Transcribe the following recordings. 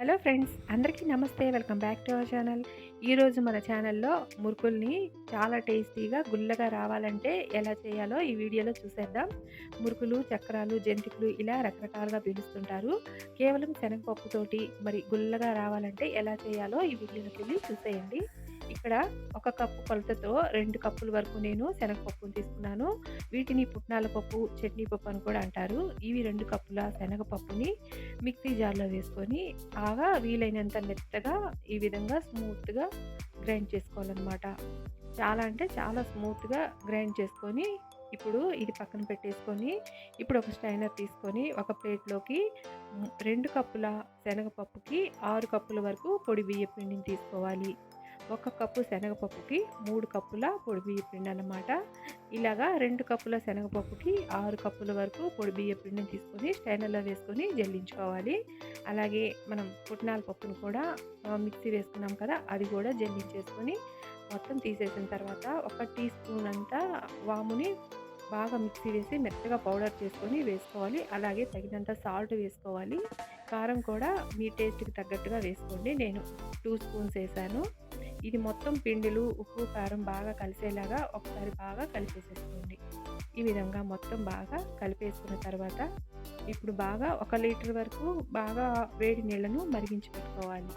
Hello friends అందరికీ నమస్తే. Welcome back to our channel. ఈరోజు మన ఛానల్లో మురుకుల్ని చాలా టేస్టీగా గుల్లగా రావాలంటే ఎలా చేయాలో ఈ వీడియోలో చూసేద్దాం. మురుకులు చక్రాలు జంతికలు ఇలా రకరకాలుగా పిలుస్తుంటారు. కేవలం శనగపప్పుతోటి మరి గుల్లగా రావాలంటే ఎలా చేయాలో ఈ వీడియోలోకి వెళ్ళి చూసేయండి. ఇక్కడ ఒక కప్పు కొలతతో రెండు కప్పుల వరకు నేను శనగపప్పును తీసుకున్నాను. వీటిని పుట్నాల పప్పు చట్నీ పప్పు అని కూడా అంటారు. ఇవి రెండు కప్పుల శనగపప్పుని మిక్సీ జార్లో వేసుకొని బాగా వీలైనంత మెత్తగా ఈ విధంగా స్మూత్గా గ్రైండ్ చేసుకోవాలన్నమాట. చాలా అంటే చాలా స్మూత్గా గ్రైండ్ చేసుకొని ఇప్పుడు ఇది పక్కన పెట్టేసుకొని ఇప్పుడు ఒక స్టైనర్ తీసుకొని ఒక ప్లేట్లోకి రెండు కప్పుల శనగపప్పుకి ఆరు కప్పుల వరకు పొడి బియ్య పిండిని తీసుకోవాలి. ఒక కప్పు శనగపప్పుకి మూడు కప్పుల పొడి బియ్య పిండి అనమాట ఇలాగా రెండు కప్పుల శనగపప్పుకి ఆరు కప్పుల వరకు పొడి బియ్య పిండిని తీసుకొని స్టైనర్లో వేసుకొని జల్లించుకోవాలి. అలాగే మనం పుట్నాల పప్పును కూడా మిక్సీ వేసుకున్నాం కదా అది కూడా జల్లించేసుకొని మొత్తం తీసేసిన తర్వాత ఒక టీ స్పూన్ అంతా వాముని బాగా మిక్సీ వేసి మెత్తగా పౌడర్ చేసుకొని వేసుకోవాలి. అలాగే తగినంత సాల్ట్ వేసుకోవాలి. కారం కూడా మీ టేస్ట్కి తగ్గట్టుగా వేసుకోండి. నేను టూ స్పూన్స్ వేసాను. ఇది మొత్తం పిండిలు ఉప్పు కారం బాగా కలిసేలాగా ఒకసారి బాగా కలిపేసేసుకోండి. ఈ విధంగా మొత్తం బాగా కలిపేసుకున్న తర్వాత ఇప్పుడు బాగా ఒక లీటర్ వరకు బాగా వేడి నీళ్ళను మరిగించి పెట్టుకోవాలి.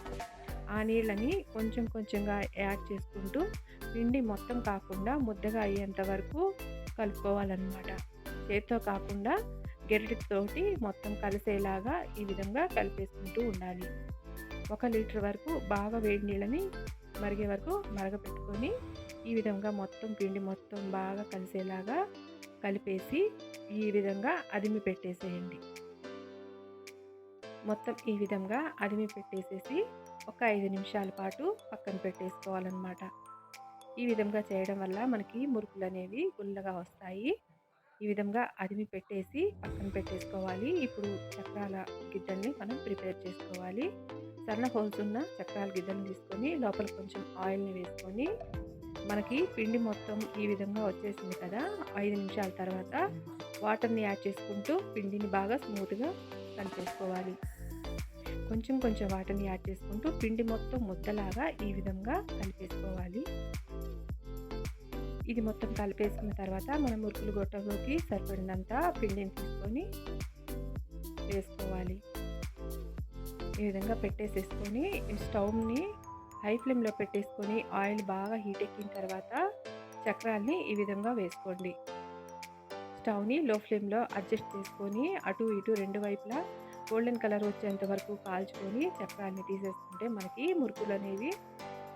ఆ నీళ్ళని కొంచెం కొంచెంగా యాడ్ చేసుకుంటూ పిండి మొత్తం కాకుండా ముద్దగా అయ్యేంత వరకు కలుపుకోవాలన్నమాట. చేతితో కాకుండా గెరటితోటి మొత్తం కలిసేలాగా ఈ విధంగా కలిపేసుకుంటూ ఉండాలి. ఒక లీటర్ వరకు బాగా వేడి నీళ్ళని మరిగే వరకు మరగపెట్టుకొని ఈ విధంగా మొత్తం పిండి మొత్తం బాగా కలిసేలాగా కలిపేసి ఈ విధంగా అదిమి పెట్టేసేయండి. మొత్తం ఈ విధంగా అదిమి పెట్టేసేసి ఒక ఐదు నిమిషాల పాటు పక్కన పెట్టేసుకోవాలన్నమాట. ఈ విధంగా చేయడం వల్ల మనకి మురుకులు అనేవి గుల్లగా వస్తాయి. ఈ విధంగా అదిమి పెట్టేసి పక్కన పెట్టేసుకోవాలి. ఇప్పుడు చక్రాల గిడ్డల్ని మనం ప్రిపేర్ చేసుకోవాలి. సన్న హోల్స్ ఉన్న చక్రాల గిద్దెలను తీసుకొని లోపల కొంచెం ఆయిల్ని వేసుకొని మనకి పిండి మొత్తం ఈ విధంగా వచ్చేసింది కదా! ఐదు నిమిషాల తర్వాత వాటర్ని యాడ్ చేసుకుంటూ పిండిని బాగా స్మూత్గా కలిపేసుకోవాలి కొంచెం కొంచెం వాటర్ని యాడ్ చేసుకుంటూ పిండి మొత్తం ముద్దలాగా ఈ విధంగా కలిపేసుకోవాలి. ఇది మొత్తం కలిపేసుకున్న తర్వాత మనం మురుకులు గొట్టలోకి సరిపడినంత పిండిని తీసుకొని వేసుకోవాలి. ఈ విధంగా పెట్టేసేసుకొని స్టవ్ని హై ఫ్లేమ్లో పెట్టేసుకొని ఆయిల్ బాగా హీట్ ఎక్కిన తర్వాత చక్రాల్ని ఈ విధంగా వేసుకోండి. స్టవ్ని లో ఫ్లేమ్లో అడ్జస్ట్ చేసుకొని అటు ఇటు రెండు వైపులా గోల్డెన్ కలర్ వచ్చేంత వరకు కాల్చుకొని చక్రాల్ని తీసేసుకుంటే మనకి మురుకులు అనేవి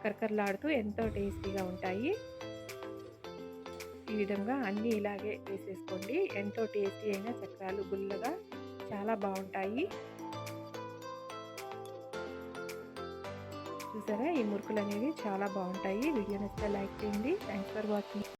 కరకరలాడుతూ ఎంతో టేస్టీగా ఉంటాయి. ఈ విధంగా అన్నీ ఇలాగే వేసేసుకోండి. ఎంతో టేస్టీ అయిన చక్రాలు గుల్లగా చాలా బాగుంటాయి. చూసారా? ఈ మురుకులు అనేవి చాలా బాగుంటాయి. వీడియో నచ్చితే లైక్ చేయండి. Thanks for watching